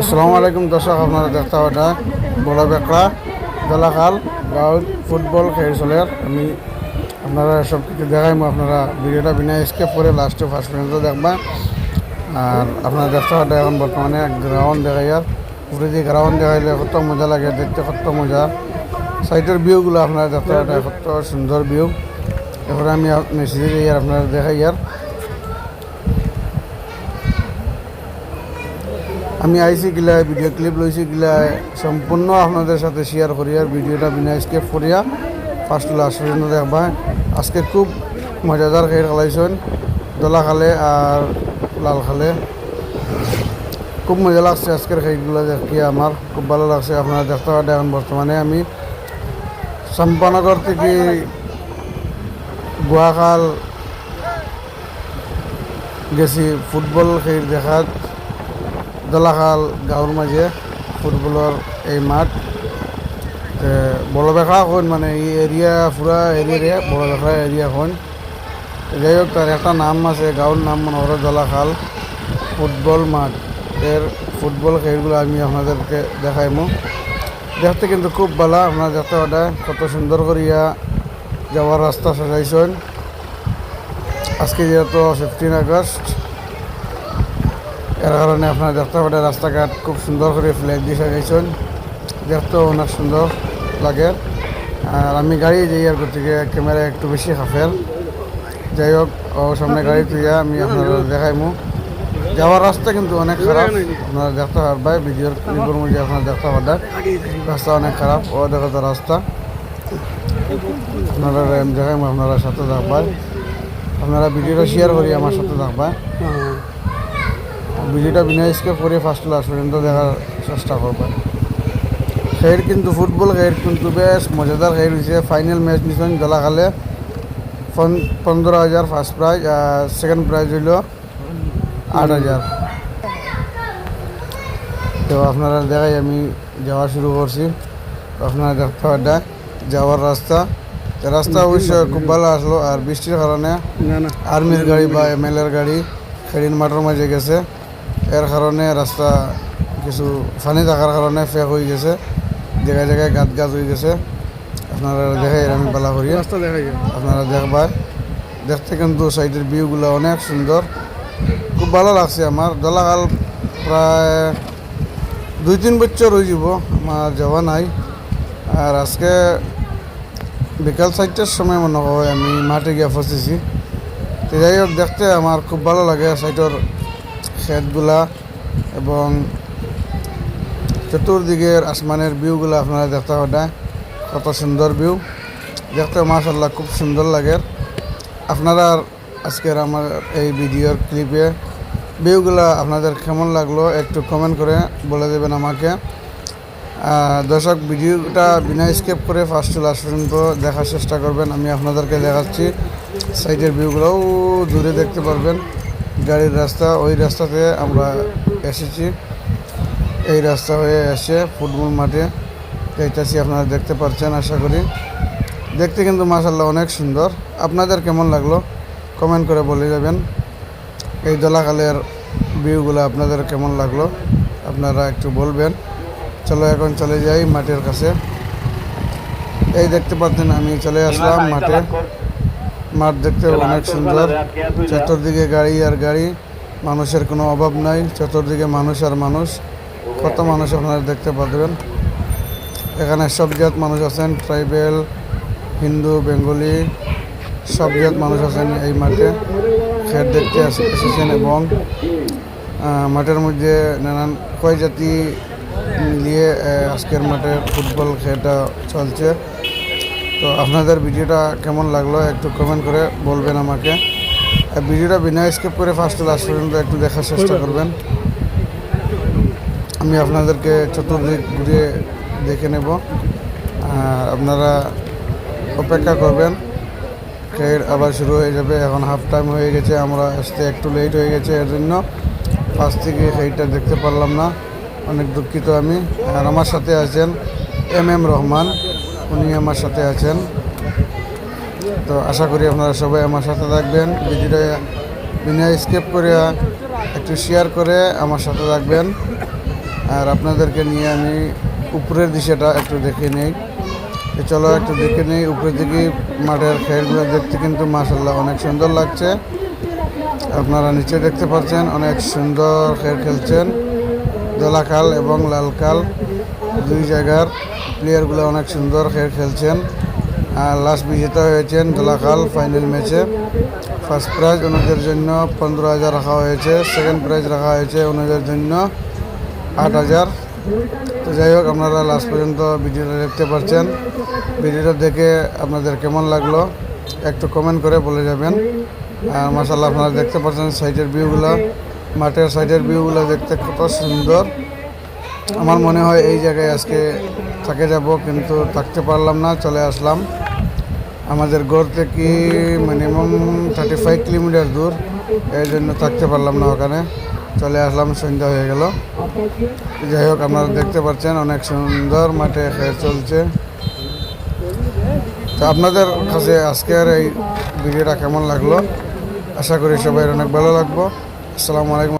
আসসালামু আলাইকুম দর্শক, আপনারা দেখতে পাটা বড় বেকড়া দলাখাল গাঁও ফুটবল খেল চলে আমি আপনারা সব কিছু দেখাইম, আপনারা ভিডিওটা বিনা স্কেপ করে লাস্টে ফার্স্ট পর্যন্ত দেখবা। আর আপনারা দেখতে পাটা এখন বর্তমানে গ্রাউন্ড দেখাই আর। উপরে যে গ্রাউন্ড দেখাইলে কত মজা লাগে, দেখতে কত মজা। সাইটের ভিউগুলো আপনারা দেখতে পাটা কত সুন্দর ভিউ এরপরে আমি মেসেজে যাই আর আপনারা দেখাই আর। আমি আইসি গিলা ভিডিও ক্লিপ লইছি গিলা সম্পূর্ণ আপনাদের সাথে শেয়ার করি আর ভিডিওটা বিনা স্কেপ করিয়া ফার্স্ট লাস্ট পর্যন্ত দেখবা আজকে খুব মজাদার খেয়ে খেলাইছেন। দলা খালে আর লাল খালে। খুব মজা লাগছে আজকের খেলগুলো দেখি আমার। খুব ভালো লাগছে আপনারা দেখতে পারেন এখন বর্তমানে আমি চম্পানগর থেকে গুয়াখাল গেছি ফুটবল খেল দেখাত। দলাখাল গাঁৱৰ মাঝে ফুটবলৰ এই মাঠ। তে বড় বেখা এখন মানে এই এরিয়া পুরা এরিয়া বড় বেখা এরিয়া এখন। যাই হোক তার একটা নাম আছে, গাঁৱৰ নাম মনে হলো দলাখাল ফুটবল মাঠ। এর ফুটবল খেলগুলো আমি আপনাদেরকে দেখাইমু দেখতে কিন্তু খুব ভালো আপনারা দেখতে পাটা কত সুন্দর করিয়া যাওয়ার রাস্তা সাজাইছেন আজকে যেহেতু ফিফটিন আগস্ট এর কারণে আপনারা দেখতে পাবেন রাস্তাঘাট খুব সুন্দর করে ফ্ল্যাগ দিয়ে সাজাইছেন দেখতেও অনেক সুন্দর লাগে। আর আমি গাড়ি যাই আর গতিকে ক্যামেরা একটু বেশি হাফের। যাই হোক, ও সামনে গাড়ি তুইয়া আমি আপনারা দেখাইমু। যাওয়ার রাস্তা কিন্তু অনেক খারাপ। আপনারা দেখতে পারবেন ভিডিওর ক্লিপের মধ্যে আপনারা দেখতে পারবেন রাস্তা অনেক খারাপ। ও দেখো তো রাস্তা। আপনারা দেখাইমু, আপনারা সাথে থাকবেন আপনারা ভিডিওটা শেয়ার করি, আমার সাথে থাকবেন ভিডিওটা বিনা স্কেপ করে ফার্স্ট লাস্ট পর্যন্ত দেখার চেষ্টা করবেন খের কিন্তু ফুটবল খের কিন্তু বেশ মজাদার। খের হয়েছে ফাইনাল ম্যাচ নিছেন জলাখালে। পনেরো হাজার ফার্স্ট প্রাইজ আর সেকেন্ড প্রাইজ হইল আট হাজার। তো আপনারা দেখাই আমি যাওয়া শুরু করছি। আপনারা দেখতে পারেন যাওয়ার রাস্তা। রাস্তা অবশ্যই খুব ভালো আসলো আর বৃষ্টির কারণে আর্মির গাড়ি বা এম গাড়ি খেড়িন মাঠের মাঝে গেছে। এর কারণে রাস্তা কিছু ফানি থাকার কারণে ফেক হয়ে গেছে। জায়গায় জায়গায় গাত গাছ হয়ে গেছে। আপনারা দেখে আমি পালা করি রাস্তা দেখা যায় আপনারা দেখবার দেখতে কিন্তু সাইডের ভিউগুলো অনেক সুন্দর খুব ভালো লাগছে আমার দলাকাল প্রায় দুই তিন বছর হয়ে যাব। আমার যাওয়া নাই। আর আজকে বিকাল চারটার সময় মনে হয় আমি মাঠে গিয়ে ফসেছি যাই হোক দেখতে আমার খুব ভালো লাগে। সাইডের ক্ষেতগুলা এবং চতুর্দিকের আসমানের ভিউগুলো আপনারা দেখতে পাবেন কত সুন্দর ভিউ। দেখতে মাশাল্লাহ খুব সুন্দর লাগে। আপনারা আজকের আমার এই ভিডিওর ক্লিপে ভিউগুলা আপনাদের কেমন লাগল একটু কমেন্ট করে বলে দেবেন আমাকে। দর্শক, ভিডিওটা বিনা স্কেপ করে ফার্স্ট লাস্ট পর্যন্ত দেখার চেষ্টা করবেন। আমি আপনাদেরকে দেখাচ্ছি। সাইডের ভিউগুলোও দূরে দেখতে পারবেন। গাড়ির রাস্তা ওই রাস্তাতে আমরা এসেছি। এই রাস্তা হয়ে এসে ফুটবল মাঠে যাইতেছি আপনারা দেখতে পাচ্ছেন আশা করি। দেখতে কিন্তু মাসাল্লাহ অনেক সুন্দর। আপনাদের কেমন লাগল? কমেন্ট করে বলে যাবেন। এই দলাকালের ভিউগুলো আপনাদের কেমন লাগল? আপনারা একটু বলবেন। চলো এখন চলে যাই মাঠের কাছে। এই দেখতে পাচ্ছেন আমি চলে আসলাম মাঠে। মাঠ দেখতে অনেক সুন্দর। চতুর্দিকে গাড়ি আর গাড়ি মানুষের কোনো অভাব নাই চতুর্দিকে মানুষ আর মানুষ। কত মানুষ আপনারা দেখতে পাবেন এখানে সব জাত মানুষ আছেন ট্রাইবেল হিন্দু বেঙ্গলি সব জাত মানুষ আছেন এই মাঠে। খেট দেখতে এসে- এসেছেন এবং মাঠের মধ্যে নানান কয় জাতি আহ, আজকের মাঠে ফুটবল খেলাটা চলছে। তো আপনাদের ভিডিওটা কেমন লাগল একটু কমেন্ট করে বলবেন আমাকে। আর ভিডিওটা বিনা স্কেপ করে ফার্স্ট লাস্ট পর্যন্ত একটু দেখার চেষ্টা করবেন। আমি আপনাদেরকে চতুর্দিক ঘুরিয়ে দেখে নেব। আর আপনারা অপেক্ষা করবেন। খেল আবার শুরু হয়ে যাবে। এখন হাফ টাইম হয়ে গেছে। আমরা আসতে একটু লেট হয়ে গেছে এর জন্য। ফার্স্ট থেকে খেলটা দেখতে পারলাম না। অনেক দুঃখিত আমি। আর আমার সাথে আছেন এম এম রহমান। উনি আমার সাথে আছেন। তো আশা করি আপনারা সবাই আমার সাথে থাকবেন। ভিডিওটা বিনা স্কেপ করে একটু শেয়ার করে আমার সাথে থাকবেন। আর আপনাদেরকে নিয়ে আমি উপরের দিশাটা একটু দেখে নেই। চলো একটু দেখে নেই, উপরের দিকে মাঠের খেলগুলো দেখতে কিন্তু মাসাল্লাহ অনেক সুন্দর লাগছে। আপনারা নিচে দেখতে পাচ্ছেন, অনেক সুন্দর খেল খেলছেন। দোলাকাল এবং লালকাল দুই জায়গার প্লেয়ারগুলো অনেক সুন্দর খেল খেলছেন। আর লাস্ট বিজেতা হয়েছেন দোলাকাল ফাইনাল ম্যাচে ফার্স্ট প্রাইজ ওনাদের জন্য পনেরো হাজার রাখা হয়েছে। সেকেন্ড প্রাইজ রাখা হয়েছে ওনাদের জন্য আট হাজার। তো যাই হোক, আপনারা লাস্ট পর্যন্ত ভিডিওটা দেখতে পাচ্ছেন ভিডিওটা দেখে আপনাদের কেমন লাগল, একটু কমেন্ট করে বলে যাবেন। আর মাসাল্লাহ আপনারা দেখতে পাচ্ছেন সাইডের ভিউগুলো মাঠের সাইডের ভিউগুলো দেখতে কত সুন্দর। আমার মনে হয় এই জায়গায় আজকে থাকে যাব, কিন্তু থাকতে পারলাম না, চলে আসলাম। আমাদের ঘর থেকে মিনিমাম থার্টি ফাইভ কিলোমিটার দূর, এই জন্য থাকতে পারলাম না ওখানে। চলে আসলাম, সন্ধ্যা হয়ে গেল। যাই হোক, আপনারা দেখতে পাচ্ছেন, অনেক সুন্দর মাঠে চলছে। তো আপনাদের কাছে আজকের এই ভিডিওটা কেমন লাগল? আশা করি সবাই অনেক ভালো লাগবো। আসসালামু আলাইকুম।